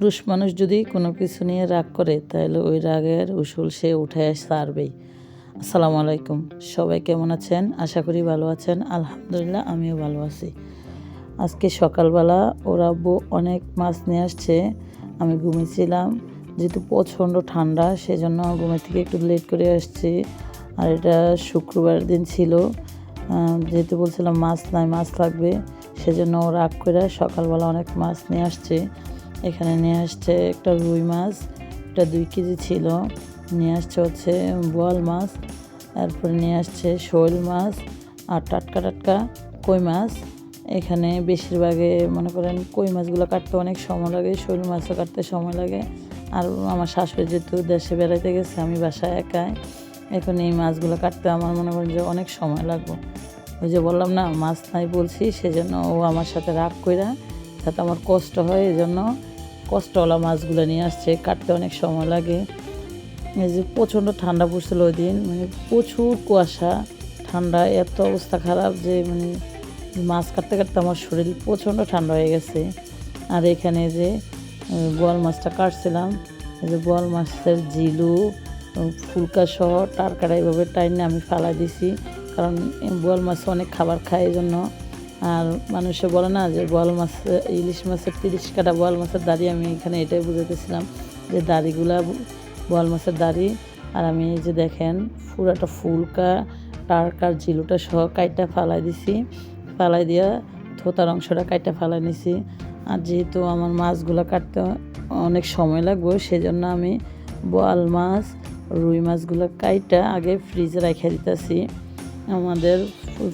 পুরুষ মানুষ যদি কোনো কিছু নিয়ে রাগ করে, তাহলে ওই রাগের উসুল সে উঠে সারবেই আসসালামু আলাইকুম। সবাই কেমন আছেন? আশা করি ভালো আছেন। আলহামদুলিল্লাহ, আমিও ভালো আছি। আজকে সকালবেলা ওর আব্বু অনেক মাছ নিয়ে আসছে। আমি ঘুমিয়েছিলাম। যেহেতু প্রচণ্ড ঠান্ডা, সেজন্য ঘুমের থেকে একটু লেট করে আসছি। আর এটা শুক্রবার দিন ছিল। যেহেতু বলছিলাম মাছ নাই, মাছ লাগবে, সেজন্য ও রাগ করে সকালবেলা অনেক মাছ নিয়ে আসছে। এখানে নিয়ে আসছে একটা রুই মাছ, এটা দুই কেজি ছিল। নিয়ে আসছে হচ্ছে বোয়াল মাছ, তারপরে নিয়ে আসছে শোল মাছ আর টাটকা টাটকা কই মাছ। এখানে বেশিরভাগে মনে করেন কই মাছগুলো কাটতে অনেক সময় লাগে, শোল মাছও কাটতে সময় লাগে। আর আমার শাশুড়ি যেহেতু দেশে বেড়াইতে গেছে, আমি বাসায় একাই। এখন এই মাছগুলো কাটতে আমার মনে করেন যে অনেক সময় লাগবে। ওই যে বললাম না, মাছ নাই বলছি, সেজন্য ও আমার সাথে রাগ কইরা যাতে আমার কষ্ট হয়, এই জন্য কষ্টওয়ালা মাছগুলো নিয়ে আসছে, কাটতে অনেক সময় লাগে। এই যে প্রচণ্ড ঠান্ডা পড়ছিল ওই দিন মানে প্রচুর কুয়াশা, ঠান্ডা, এত অবস্থা খারাপ যে মানে মাছ কাটতে কাটতে আমার শরীর প্রচণ্ড ঠান্ডা হয়ে গেছে। আর এখানে যে বোয়াল মাছটা কাটছিলাম, এই যে বোয়াল মাছের জিলু ফুলকা সহ টারকাটা এইভাবে টাইনে আমি ফালা দিছি, কারণ বোয়াল মাছ অনেক খাবার খায়, এই জন্য আর মানুষে বলে না যে বোয়াল মাছ, ইলিশ মাছের তিরিশ কাটা বোয়াল মাছের দাড়ি আমি এখানে এটাই বুঝাতেছিলাম যে দাড়িগুলা বোয়াল মাছের দাড়ি। আর আমি যে দেখেন পুরাটা ফুলকা, টারকার জিলুটা সহ কাইটা ফালাই দিছি। ফালাই দিয়া থোতার অংশটা কাইটা ফালাই নিছি। আর যেহেতু আমার মাছগুলো কাটতে অনেক সময় লাগবে, সেজন্য আমি বোয়াল মাছ, রুই মাছগুলো কাইটা আগে ফ্রিজে রেখে দিতেছি। আমাদের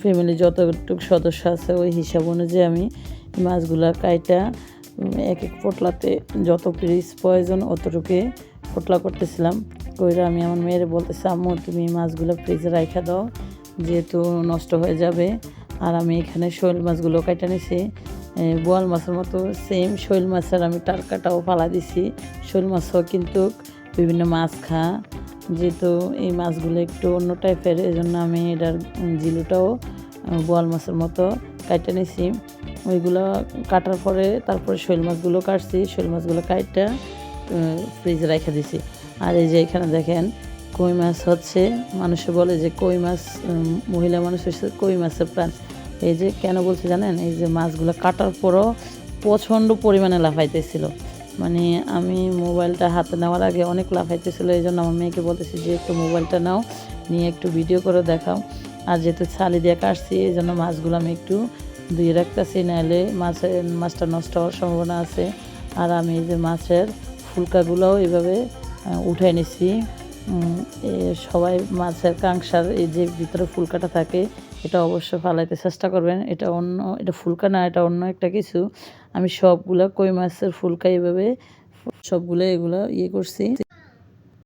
ফ্যামিলি যতটুকু সদস্য আছে, ওই হিসাব অনুযায়ী আমি মাছগুলো কাইটা এক এক পোটলাতে যত পিস প্রয়োজন অতটুকু পোটলা করতেছিলাম। কইরা আমি আমার মেয়ের বলতেছি, আম্মু, তুমি মাছগুলো ফ্রিজে রাখা দাও, যেহেতু নষ্ট হয়ে যাবে। আর আমি এখানে শৈল মাছগুলো কাটা নিছি। বোয়াল মাছের মতো সেম শৈল মাছের আমি টারকাটাও ফালা দিছি। শৈল মাছও কিন্তু বিভিন্ন মাছ খা যেহেতু এই মাছগুলো একটু অন্য টাইপের এই জন্য আমি এটার জিলুটাও বোয়াল মাছের মতো কাইটা নিছি। ওইগুলো কাটার পরে তারপরে শৈল মাছগুলো কাটছি, শৈল মাছগুলো কাইটা ফ্রিজে রেখে দিছি। আর এই যে এখানে দেখেন, কই মাছ হচ্ছে, মানুষে বলে যে কই মাছ মহিলা মানুষ হচ্ছে কই মাছের প্রাণ। এই যে কেন বলছি জানেন? এই যে মাছগুলো কাটার পরও প্রচণ্ড পরিমাণে লাফাইতেছিল। মানে আমি মোবাইলটা হাতে নেওয়ার আগে অনেক লাফাইতেছিল, এই জন্য আমার মেয়েকে বলতেছি যে একটু মোবাইলটা নাও, নিয়ে একটু ভিডিও করে দেখাও। আর যেহেতু ছালি দিয়ে কাটছি, এই জন্য মাছগুলো আমি একটু ধুয়ে রাখতেছি, নাহলে মাছের মাছটা নষ্ট হওয়ার সম্ভাবনা আছে। আর আমি যে মাছের ফুলকাগুলোও এভাবে উঠে নিছি। সবাই মাছের কাংসার এই যে ভিতরে ফুলকাটা থাকে, এটা অবশ্যই ফালাইতে চেষ্টা করবেন। এটা অন্য, এটা ফুলকা না, এটা অন্য একটা কিছু। আমি সবগুলা কই মাছের ফুলকা এভাবে, সবগুলো এগুলো ইয়ে করছি।